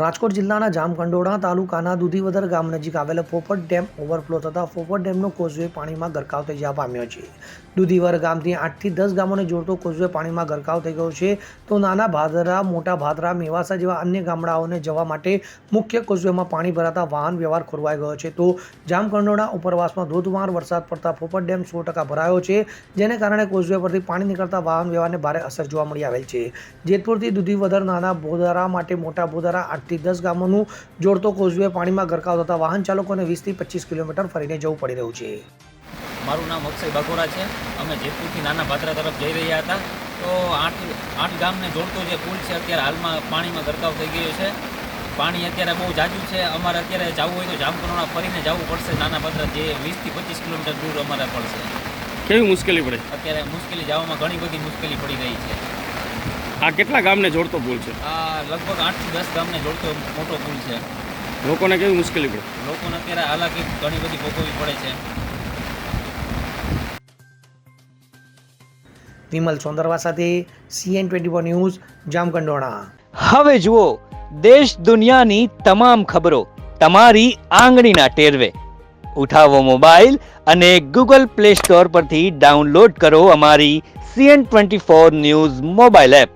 રાજકોટ જિલ્લાના જામકંડોળા તાલુકાના દુધીવદર ગામ નજીક આવેલા ફોફટ ડેમ ઓવરફ્લો થતાં ફોફટ ડેમનો કોઝવે પાણીમાં ગરકાવ થઈ જવા પામ્યો છે. દુધીવર ગામથી આઠથી દસ ગામોને જોડતો કોઝવે પાણીમાં ગરકાવ થઈ ગયો છે. તો નાના ભાદરા, મોટા ભાદરા, મેવાસા જેવા અન્ય ગામડાઓને જવા માટે મુખ્ય કોઝવેમાં પાણી ભરાતા વાહન વ્યવહાર ખોરવાઈ ગયો છે. તો જામકંડોળા ઉપરવાસમાં ધોધમાર વરસાદ પડતા ફોફટ ડેમ સો ટકા ભરાયો છે, જેને કારણે કોઝવે પરથી પાણી નીકળતા વાહન વ્યવહારને ભારે અસર જોવા મળી આવેલ છે. જેતપુરથી દુધીવદર નાના બોધારા માટે મોટા બોધારા આઠથી દસ ગામોનું જોડતો કોઝવે પાણીમાં ગરકાવ થતા વાહન ચાલકોને વીસથી પચીસ કિલોમીટર ફરીને જવું પડી રહ્યું છે. મારું નામ અક્ષય બાઘોરા છે. અમે જેતપુરથી નાના ભાદરા તરફ જઈ રહ્યા હતા. તો આઠ આઠ ગામને જોડતો જે પુલ છે અત્યારે હાલમાં પાણીમાં ગરકાવ થઈ ગયો છે. પાણી અત્યારે બહુ જાજુ છે. અમારે અત્યારે જવું હોય તો જામકરોણા ફરીને જવું પડશે. નાના ભાદરા જે વીસથી પચીસ કિલોમીટર દૂર અમારે પડશે કેવી મુશ્કેલી પડે? અત્યારે મુશ્કેલી જવામાં ઘણી બધી મુશ્કેલી પડી રહી છે. આ કેટલા ગામને જોડતો પુલ છે? આ લગભગ આઠથી દસ ગામને જોડતો મોટો પુલ છે. લોકોને કેવી મુશ્કેલી પડે? લોકોને અત્યારે હાલાકી ઘણી બધી ભોગવવી પડે છે. વિમલ સોંદરવા સાથે CN twenty four news Jamkandorna. હવે જુઓ દેશ દુનિયાની તમામ ખબરો તમારી આંગળીના ટેરવે. ઉઠાવો મોબાઈલ અને ગૂગલ પ્લે સ્ટોર પરથી ડાઉનલોડ કરો અમારી CN twenty four news mobile app.